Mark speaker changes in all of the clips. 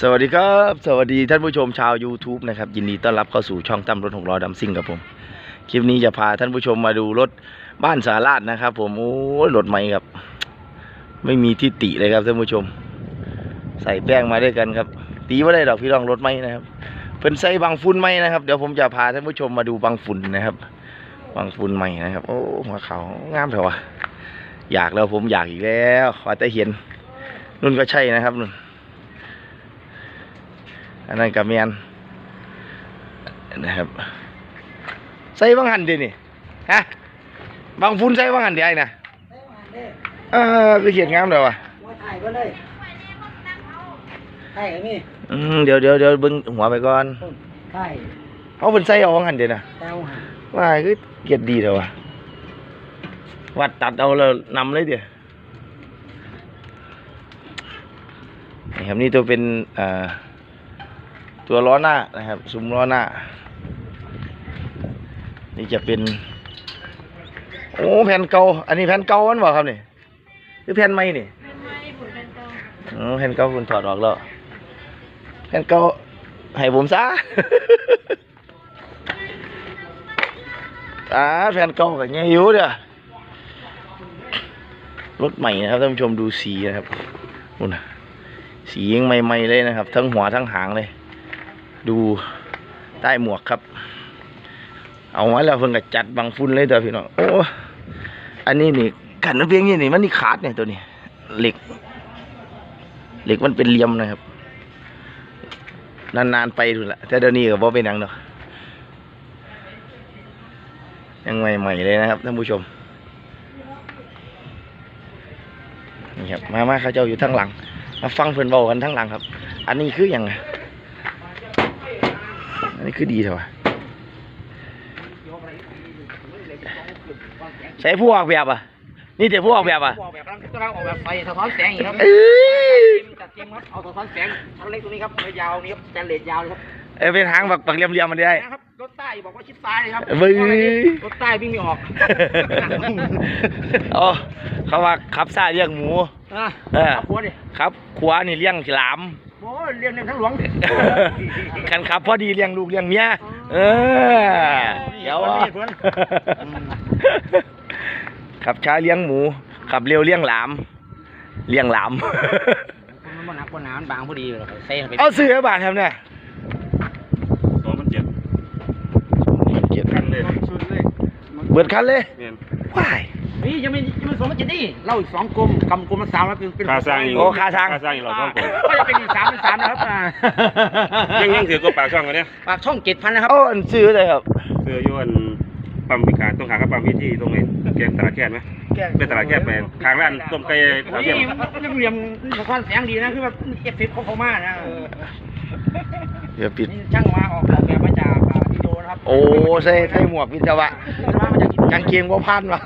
Speaker 1: สวัสดีครับ สวัสดีท่านผู้ชมชาว YouTube นะครับ ยินดีต้อนรับเข้าสู่ช่องตั้มรถหกล้อดำซิ่งครับผม คลิปนี้จะพาท่านผู้ชมมาดูรถบ้านสาราดนะครับผม โอ้รถใหม่ครับ ไม่มีที่ติเลยครับท่านผู้ชม ใส่แป้งมาด้วยกันครับ ตีว่าได้ดอกพี่รองรถไหมนะครับเพิ่นใส่บางฝุ่นไหมนะครับ เดี๋ยวผมจะพาท่านผู้ชมมาดูบางฝุ่นนะครับ บางฝุ่นใหม่นะครับ โอ้หัวเขางามเถอะวะอยากแล้วผมอยากอีกแล้วว่าแต่เห็นนุ่นก็ใช่นะครับนุ่น อันนั้นกับเมียนนะครับ ใส่บางหันเดีนี่ฮะบางฟุ้นใส่บางหันเดียไอ้นะเออคือเขียนงามเลยวะ
Speaker 2: ว่าถ่ายก็เลยถ่ายไอ้นี่
Speaker 1: อืมเดี๋ยวเดี๋ยวเดี๋ยวเบิ้งหัวไปก่อน
Speaker 2: ถ่าย
Speaker 1: เอาเป็นใส่เอาบางหันเดียนะ
Speaker 2: เต้าหา
Speaker 1: ว่าคือเกียรติดีเลยวะวัดตัดเอาแล้วนำเลยเดี๋ยวนี่ครับนี่ตัวเป็นอ่า ตัวล้อหน้านะครับซุ้มล้อหน้า นี่จะเป็น โอ้แผ่นเก่าอันนี้แผ่นเก่ามันบอกครับนี่หรือแผ่นใหม่นี่อ๋อแผ่นเก่าคุณถอดออกแล้วแผ่นเก่าให้ผมซะอ่าแผ่นเก่ากับเงี้ยอยู่เด้อรถใหม่นะครับท่านผู้ชมดูสีนะครับนู่นนะสียังใหม่ๆเลยนะครับ ทั้งหัวทั้งหางเลย ดูใต้หมวกครับ เอาไว้แล้วเพิ่งก็จัดบางฟุ้นเลยตัวพี่น้องโอ้อันนี้นี่กันมันเพียงนี่นี่มันนี่ขาดเนี่ยตัวนี้ เหล็ก เหล็กมันเป็นเหลี่ยมนะครับ นานๆไปดูละแต่เดี๋ยวนี้ก็บ่เป็นหยังดอกยังใหม่ๆเลยนะครับท่านผู้ชมนี่ครับมามาเขาเจ้าอยู่ทั้งหลังมาฟังเพื่อนเบากันทั้งหลังครับ อันนี้คืออย่างไง อันนี้คือดีเถอะวะใช้ผู้ออกแบบอะ นี่แต่ผู้ออกแบบอะ
Speaker 2: ออกแบบนั้นกำลังออกแบบไฟสะท้อนแสงอีกครับ
Speaker 1: เอ้ย
Speaker 2: จัดเต็มครับเอาสะท้อนแสงชั้นเล็กตัวนี้ครับยาวนี้ครับสแตนเลสยาวเลยครับ
Speaker 1: เอ้ยเป็นหางแบบปักเหลี่ยมๆมันได้
Speaker 2: นะครับรถใต้ บอกว่าชิดซ้ายเลยครับ
Speaker 1: เว้ย
Speaker 2: รถใต้วิ่งไม่ออก
Speaker 1: อ๋อเขาว่าขับซ่าเลี้ยงหมู
Speaker 2: อะ
Speaker 1: เออ
Speaker 2: ขับหัวดิ
Speaker 1: ครับขวานี่เลี้ยงฉลาม
Speaker 2: โอ้ยเรียนเรียนทั้งหลวง
Speaker 1: คันขับพอดีเลี้ยงลูกเลี้ยงเมียเออเดี๋ยว
Speaker 2: คน
Speaker 1: อะ
Speaker 2: นี้เพิ่น
Speaker 1: ขับช้าเลี้ยงหมู ขับเร็วเลี้ยงหลาม เลี้ยงหลาม
Speaker 2: มันมันหนักกว่าหนามันบางพอดีเลยเซ่ไป
Speaker 1: เอาซื้อให้บาทครับเนี่ย
Speaker 3: สองพันเจ็ด
Speaker 1: เก็บ
Speaker 3: คันเลย
Speaker 2: สุดเลย
Speaker 1: เบิดคันเลย
Speaker 3: เนี่ย
Speaker 1: ว้าย
Speaker 2: นี่ยังไม่ยังไม่สมมาจะดีเล่าอีกสองกลมกำกลมละสามแล้วเป็นเป็น
Speaker 3: ค่าสร้างอีก
Speaker 1: โอ้ค่าทาง
Speaker 3: ค่าสร้างอีกหรอสองคน
Speaker 2: ก็จะเป็นอีกสามเป็นสามนะครับอ่า
Speaker 3: ยังยังถือกระปากช่องกันเนี่ย
Speaker 2: ปากช่องเจ็ดพันนะครับ
Speaker 1: เอาอันซื้อเลยครับ
Speaker 3: เสื้อโยนปั๊มพิการต้องหากับปั๊มพิธีตรงไหนแกงตลาดแค่ไหมเป็นตลาดแค่ไปทางร้านต้มไก่
Speaker 2: โอ้
Speaker 3: ขาวยเทียม
Speaker 2: เรื่องเหลี่ยมสะท้อนแสงดีนะคือแบบเอฟเฟกต์ของเขามากนะ
Speaker 1: เดี๋ยวปิด
Speaker 2: นี่ช่างมาออกแบบมาจากอ่าอิน โดนะครับ
Speaker 1: โอ้ใส่ใส่หมวกวิศวะ
Speaker 2: มามาจากอินโด
Speaker 1: กางเกงว่าพันวะ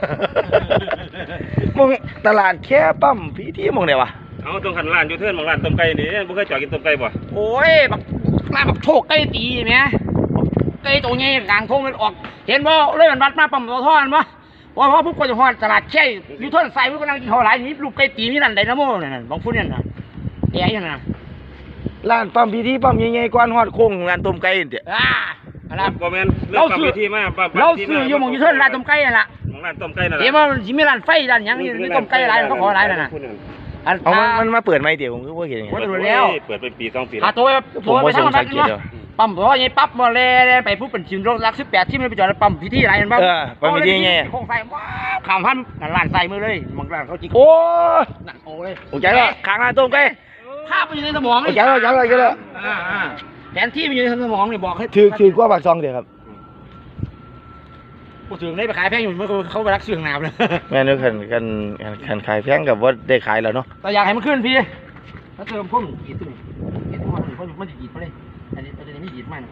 Speaker 1: มองตลาดแค่ปั๊มพี่ที่มองไหนวะ
Speaker 3: เอาตรงขันร้านยูเทิร์นของร้านต้มไก่นี่บ่เคยจอดกินต้มไก่บ่
Speaker 2: โอ้ยแบบมาแบบโชคใกล้ตีไหมใกล้ตัวนี้กลางทงมันออก เห็นบ่เลยมันวัดมาปั๊มตัวท่อนบ่ว่าเพราะพวกคนจะฮอดตลาดแช่ยูเทิร์นใส่พวกกำลังกินข้าวหลายนี่รูปใกล้ตีนี่นั่นไดนาโมนั่นนะบางฟุ้นนั่นน่ะแย่ยังนะ
Speaker 1: ร้านปั๊มพี่ที่ปั๊มใหญ่ๆกวนฮอดโค้งงานต้มไก่เดี๋ย
Speaker 2: อ่าอะไร
Speaker 3: บ่แม่นเรื่องปั๊มพิธีมาปั๊ม
Speaker 2: เราซื้ออยู่หมองยูเทิร์นร้านต้มไก่นั่นล่ะ
Speaker 3: หมองร้านต้มไก่นั่นแหละ
Speaker 2: เดี๋ยวมันสิมีร้านไฟร้านหยังนี่มีต้มไก่ร้านเขาขอร้านนั่นน่ะอัน
Speaker 1: เอามันมันมาเปิดไหมเดี๋ยวผมคือว่าเห็นอย่าง
Speaker 2: โอ้
Speaker 1: เงี้
Speaker 2: ย
Speaker 1: ย
Speaker 2: แล้ว
Speaker 3: เปิดไปปีสองปี
Speaker 2: หา
Speaker 3: แล้ว
Speaker 2: ตัว
Speaker 1: ผม
Speaker 2: ตัวไป
Speaker 1: ว่าส
Speaker 2: ทาง
Speaker 1: ง
Speaker 2: บั
Speaker 1: สั
Speaker 2: ด
Speaker 1: ย
Speaker 2: นี้
Speaker 1: เกีย
Speaker 2: วะ
Speaker 1: เดียว
Speaker 2: ปั๊มเพราะว่าไงปั๊บมาเลยไปปุ๊บเป็นชิมรถรักสิบแปดที่มันไปจอดแล้วปั๊มพิธีอะไรกันบ้าง
Speaker 1: เออปั๊มพิธีไง
Speaker 2: โค้งใส่ว้าวขามพันนั่นร้านใส่มือเลยมองร้านเขาจิก
Speaker 1: โอ้
Speaker 2: หนักโอ้เลย
Speaker 1: โอ้ใจละขางร้านต้มไก่
Speaker 2: ภาพมันอยู่ในสมอง
Speaker 1: โอ้ใจละใจละใจละ
Speaker 2: อ่า อ่า แผนที่มันอยู่ในสมองนี่บอกให้
Speaker 1: ถือถือกว่าปากซองเดี๋ยวครับ
Speaker 2: กูถึงได้ไปขายแพงอยู่เมื่อเขาไปรักเสื่องน้ำเลย
Speaker 1: แม่นึกกันกันกันกันขายแพงกับว่าได้ขายแล้วเนาะ
Speaker 2: แต่อยากให้มันขึ้นพี่ถ้าเติมพ่นกีดตัวนี้กีดตัวนี้พ่นมันจะกีดมาเลยอันนี้อันนี้ไม่กีดมัน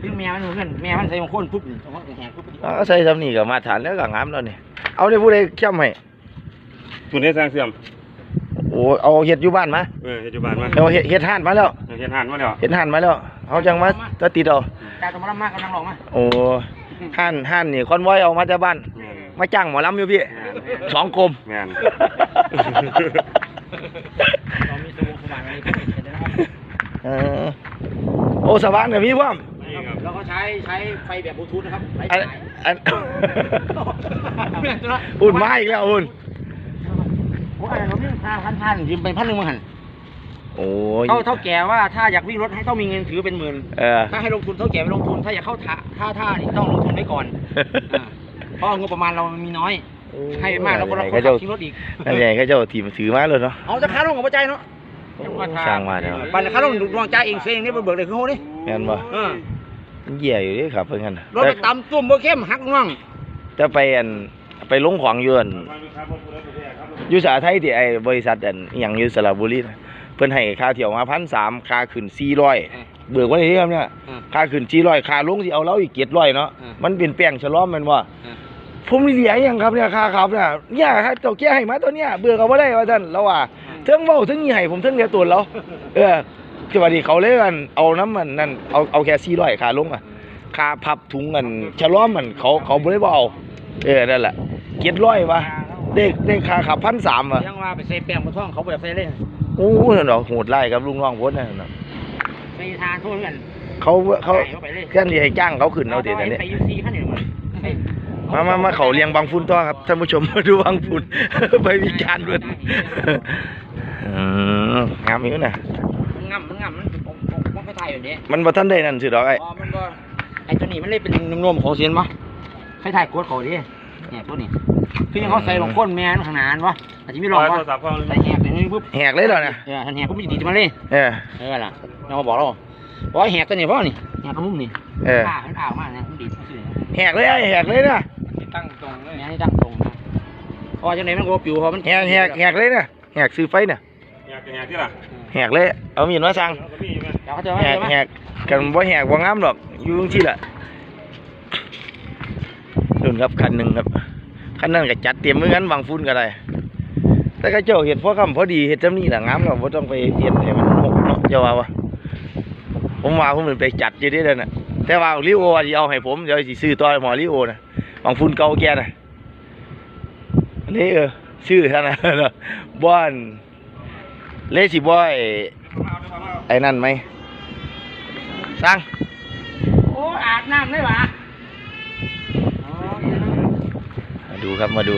Speaker 2: คือแม่มันเหมือนกันแม่มันใส่มงคลปุ๊บนี่ต้องแหกปุ๊บ
Speaker 1: เอาใส่ทำนี่กับมาตรฐานแล้วก็งามแล้วนี่เอาได้ผู้ใดเข้มให้
Speaker 3: คุณได้สร้างเสื่อม
Speaker 1: โอ้เอาเห็ดอยู่บ้านมา
Speaker 3: เออเฮ็ดอยู่บ้านมา
Speaker 1: เอาเห็ดเห็ดห่านมาแล้ว
Speaker 3: เฮ็ดหานมาแล้ว
Speaker 1: เห็ดห่านมาแล้วเขาจังมาจะติดเอา
Speaker 2: การตรงมาลำมากกำลังลองมา
Speaker 1: โอ้ห่านห่านนี่คอนไว้เอามาจากบ้าน
Speaker 3: แม่น
Speaker 1: มาจ้างหมอลำอยู่พี่
Speaker 3: แม่น
Speaker 1: สองกลม
Speaker 3: แม่น
Speaker 2: เรามีสมุนไพรประมาณนี้เป็นเสร็จแล้วนะครับ
Speaker 1: เออโอ้สว่างกับพี่ว่าม
Speaker 3: นี่ครับ
Speaker 2: แล้วก็ใช้ใช้ไฟแบบบลูทูธนะครับไฟ
Speaker 1: อัน
Speaker 2: ฉาย
Speaker 1: อัน
Speaker 2: เปลี่ยนตัวละ
Speaker 1: อุ่นมาอีกแล้วอุ่น
Speaker 2: โอ้ยเราไม่ห้าพันพันยืมเป็นพันหนึ่งมั้งหัน
Speaker 1: โอ้ย
Speaker 2: เท่าเท่าแก่ว่าถ้าอยากวิ่งรถให้ต้องมีเงินถือเป็นหมื่น
Speaker 1: เออ
Speaker 2: ถ้าให้ลงทุนเท่าแก่ไปลงทุน ถ้าอยากเข้าท่าท่าท่านี่ต้องลงทุนไว้ก่อนอ่าเพราะงบประมาณเรามันมีน้อย ให้มากแล้วก็เรา
Speaker 1: เขา
Speaker 2: ขั
Speaker 1: เจ้า
Speaker 2: บขี่รถอีก
Speaker 1: นั่นใหญ่เขาเจ้าทีมถือมาเลยเนาะ
Speaker 2: เอาจะค้าลงกับปัจจัยเนาะ
Speaker 1: สร้างมาแล้ว
Speaker 2: บัตรค้าลงดวงใจเองเสียเองนี่เบิกเลยคือโหนี่
Speaker 1: แม่นบ่
Speaker 2: เออ
Speaker 1: มันเหี้ยอยู่เดิครับเพิ่นกันน่ะ
Speaker 2: รถไปตำตุ่มเบอร์เข้มหักง่วง
Speaker 1: จะไปอันไปลงของอยวน อยู่สาไทยที่ไอ้บริษัทอันอหย่างอยู่สระบุรีน่ะเพิ่นให้ค่าเที่ยวมา1,300ค่าขึ้น400เบิกไว้ที่ครับเนี่ย
Speaker 2: อ่า
Speaker 1: ค่าขึ้น400ค่าลงสิเอาเราอีก700เนาะ
Speaker 2: อ่ามั
Speaker 1: มันเป็นแป้งฉลอมแม่นบ่
Speaker 2: อ่า
Speaker 1: ผมเหลียยังครับเนี่ยค่าครับเนี่ยเนี่ยครับเจ้าแก่ให้มาตัวเนี้ยเบื่อก็บ่ได้ว่าท่านเราว่าเทิงเว้าเทิงนี่ให้ผมเทิงเหลียตัวเราเออจังหวะนี้เขาเลยกันเอาน้ำมันนั่นเอาเอาแค่400ค่าลงอะค่าพับถุงกันฉลอมมันเขาเขาบ่ได้บ่เอาเออนั่นแหละ700ว่ะ เด็กเด็กค่าขับ1,300ว่ะ
Speaker 2: ยังว่าไปใส่แป้งบนท้องเขาแบบใส่เล่น
Speaker 1: โอ้นั่นดอกโหดไล่กับลุงน้องโพดนั่นน่ะ
Speaker 2: ใส่ทางทั่วเหมือนกัน
Speaker 1: เขาเขา
Speaker 2: ใส่เข้าไปเลย
Speaker 1: แค่นี้ให้จ้างเขาขึ้นเอาเดี๋ยวนี้
Speaker 2: ไปยูซีขั้นหนึ่งมัน
Speaker 1: มามามาเขาเลี้ยงบางฟุ้นต่อครับท่านผู้ชมมาดูบางฟุ้นไปวิจารณ์ด้วยอืมงามอยู่นะ
Speaker 2: มันงับมันงับมันผมผมผมไปถ่ายอยู่เนี้ย
Speaker 1: มันบ่ทันได้นั่นสิดอกไอ้
Speaker 2: อ๋อมันก็ไอ้ตัวนี้มันเลยเป็นนมๆของเสียนปะไปถ่ายกดเขาดิเนี่ยตัวนี้ คือยังเขาใส่ลงก้นแม่นข้างหนานวะอาจจะไม่ลอง
Speaker 3: โท
Speaker 2: วะ
Speaker 3: รศัพท์พ่อเลย
Speaker 2: ใส่แหกตัวนี้ปุ๊บ
Speaker 1: แหกเลยเหรอเนี่ย
Speaker 2: เออทันแหกปุ๊บมันจะดีดมาเลย
Speaker 1: เออ
Speaker 2: เออล่ะเรามาบอกเราบอกให้แหกตัวนี้เพราะนี่แหกกระมุมนี่
Speaker 1: เออ
Speaker 2: อ่ามันอ่าวมากนะมันดีดมาสิ
Speaker 1: แหกเลยไอ้แหกเลยนะ
Speaker 2: ตั้งตรงเลยเนี่ยให้ตั้งตรงนะเพราะว่าจังไหนมันก็ปิวเพราะมัน
Speaker 1: แหกแหกแหกเลยนะแหกซื้อไฟเนี่ย
Speaker 3: อยากจะอยากที่ล่ะ
Speaker 1: แหกเลยเอามีดมาสั่ง
Speaker 3: เอาก็มีไหม
Speaker 2: เดี๋ยวเขาจะว่า
Speaker 1: แหก
Speaker 2: เดี๋ยวมา
Speaker 1: แหกกันบ่แหกบ่งามดอกอยู่จังซี่ล่ะนู่นครับคันหนึงครับ คันนั้นก็จัดเตรียมมือกันบางฟุ้นก็ได้แต่ก็เจ้าเห็ดพอคำพอดีเห็ดจำนี่ละงามเราบ่ต้องไปเห็ดให้มันหกเนาะเจ้าว่าวะผมว่าผมมันไปจัดอยู่ที่เด้อน่ะแต่ว่าลิโอว่เอาให้ผมเดี๋ยวสิซื้อต่อหมอลิโอนะบางฟุ้นเก่าแก่น่ะอันนี้เออชื่อท่านนะบ้านเลสิบอยไอ้นั่นไหมสั่ง
Speaker 2: โอ้อาบน้ำได้ปะอ๋อ
Speaker 1: มา ดูครับมาดู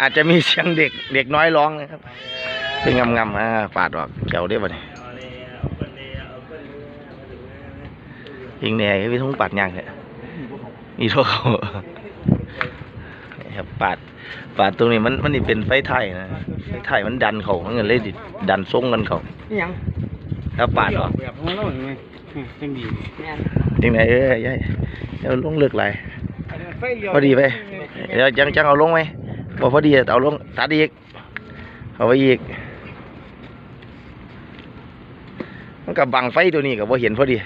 Speaker 1: อาจจะมีเสียงเด็กเด็กน้อยร้องนะครับ เป็นงำงำๆอ่าปาดออกเกี่ยวได้ป่ะเนี่ยยิงแหน่ก็พี่ทุ่งปัดยางเนี่ยมีโทษเขานี่ครับปาดปาดตรงนี้มันมันนี่เป็นไฟไทยนะไฟไทยมันดันเขามันก็เลยดิดันทรงกันเขา
Speaker 2: นี่ยัง
Speaker 1: ถ้าปาดออก
Speaker 2: แบบของเราเห็นไหมจังดีแม่น
Speaker 1: ยังไงเอ้ยยัยเดี๋ยวลงเลือกไร พอดีไปเดี๋ยวยังจังเอาลงไหมพอพอดีเอาลงตัดอีกเอาไว้อีกมันกับบังไฟตัวนี้กับว่าเห็นพอดี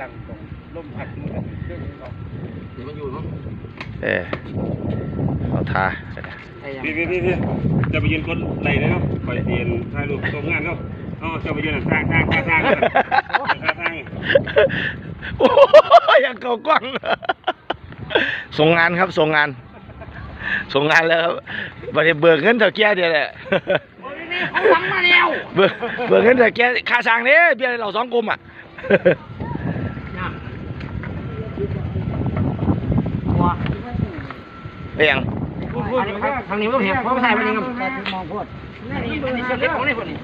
Speaker 2: ตั้งตรงลมพัดมันก็เรื่องของเดี๋ยวมันอยู่เนาะ
Speaker 1: เออเอาทา
Speaker 2: ไอ้ยัง
Speaker 3: พี่พี่พี่พี่จะไปยืนกดไหลเลยเนาะคอยเรียนถ่ายรูปตรงงานเนาะอ๋อจะไปยืนสร้างสร้างสร้างสร้างสร้างสร้าง
Speaker 1: โอ้ยอย่างเก่ากว้างส่งงานครับส่งงาน ส่งงานแล้วครับบัดนี้เบิกเงินเท่าแก่เดียวแหละ
Speaker 2: โอ้ยนี่เขาหลังมาแล้ว
Speaker 1: เบิกเบิกเงินเท่าแก่ค่าสร้างเด้เบี้ยเราสองกลมอะ
Speaker 2: ว้า
Speaker 1: เอียง
Speaker 2: อันนี้ทางนี้ไม่ต้องเห็นเพราะไม่ใช่มันยังมองพูดนี่นี่เล็กของนี่พวกนี้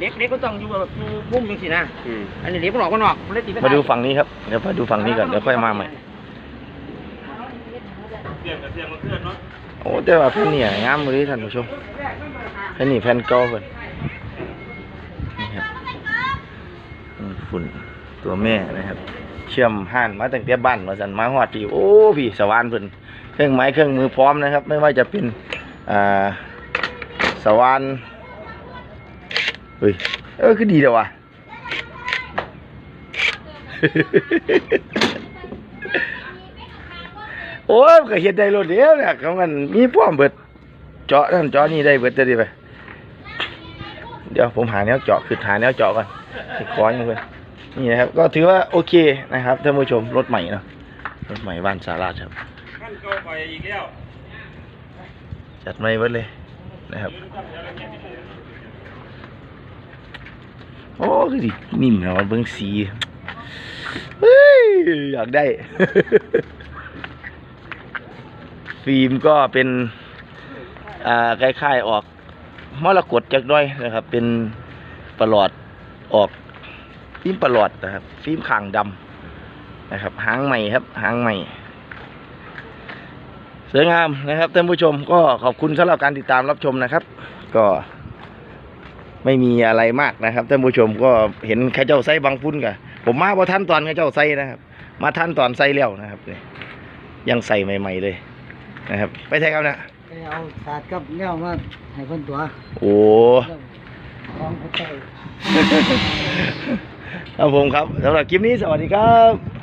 Speaker 2: เล็กเล็กก็ต้องอยู่แบบอยู่มุมจังสินะ
Speaker 3: อืม
Speaker 2: อันนี้เล็กมันออกมันออกมันเลยตี
Speaker 1: มาดูฝั่งนี้ครับ เดี๋ยวมาดูฝั่งนี้ก่อนเดี๋ยวค่อยมาใหม่
Speaker 3: เสียงกับเสียงมันเคลื่อนเนาะ
Speaker 1: โอ้แต่ว่าแผ่นเนี่ยงามเลยท่านผู้ชมแผ่นนี่แผ่นเก่าเพิ่นนี่ครับอืมฝุ่นตัวแม่นะครับ เชื่อมห่านมาตั้งแต่บ้านมาสันมาฮอดที่โอ้พี่สวรรค์เพิ่นเครื่องไม้เครื่องมือพร้อมนะครับ ไม่ว่าจะเป็นอ่าสวรรค์ เฮ้ย เออคือดีเด้อวะโอ้ยมันก็เฮ็ดได้รถเดียวเนี่ยเขามันมีพร้อมเบิด เจาะนั่นเจาะนี่ได้เบิดเดี๋ยวดิไป เดี๋ยวผมหาแนวเจาะคือหาแนวเจาะก่อนติดคอยยังเพื่อนนี่นะครับ ก็ถือว่าโอเคนะครับท่านผู้ชมรถใหม่เนาะรถใหม่บ้านสาราชครับ
Speaker 3: ขั้นเก่าไปอีกแล้ว
Speaker 1: จัดไม่เบิดเลยนะครับ โอ้คือดินิ่มนะเบิ่งสีเฮ้ยอยากได้ ฟิล์มก็เป็นอ่าคล้ายๆออกมรกตจักหน้อยนะครับ เป็นประหลอดออกฟิล์มประหลอดนะครับ ฟิล์มข่างดำนะครับหางใหม่ครับหางใหม่สวยงามนะครับท่านผู้ชมก็ขอบคุณสำหรับการติดตามรับชมนะครับ ก็ ไม่มีอะไรมากนะครับท่านผู้ชมก็เห็นเข้าเจ้าไส้บางพุ่นกะผมมาพอท่านตอนเข้าเจ้าไส้นะครับ มาท่านตอนไส้แล้วนะครับนี่ยังใส่ใหม่ ๆเลยนะครับ ไปใช่ครับนะ
Speaker 4: ไปเอาศาสตร์กับแนวมาให้เพิ่นตัว
Speaker 1: โอ้
Speaker 4: เรื่องของพระเจ้า
Speaker 1: ครับผมครับสำหรับคลิปนี้สวัสดีครับ